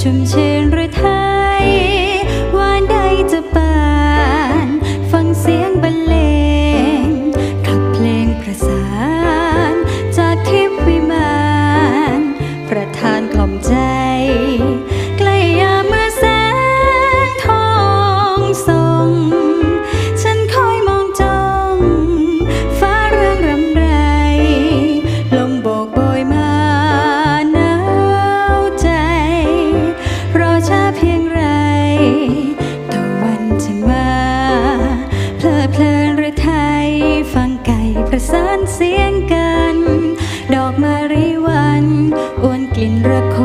ชุ่มชื่นหรือไทย เพียงไรตะวันจะมา เพลิดเพลินรือไยฟังไกประสานเสียงกัน ดอกมารีวันอวนกลิ่นระค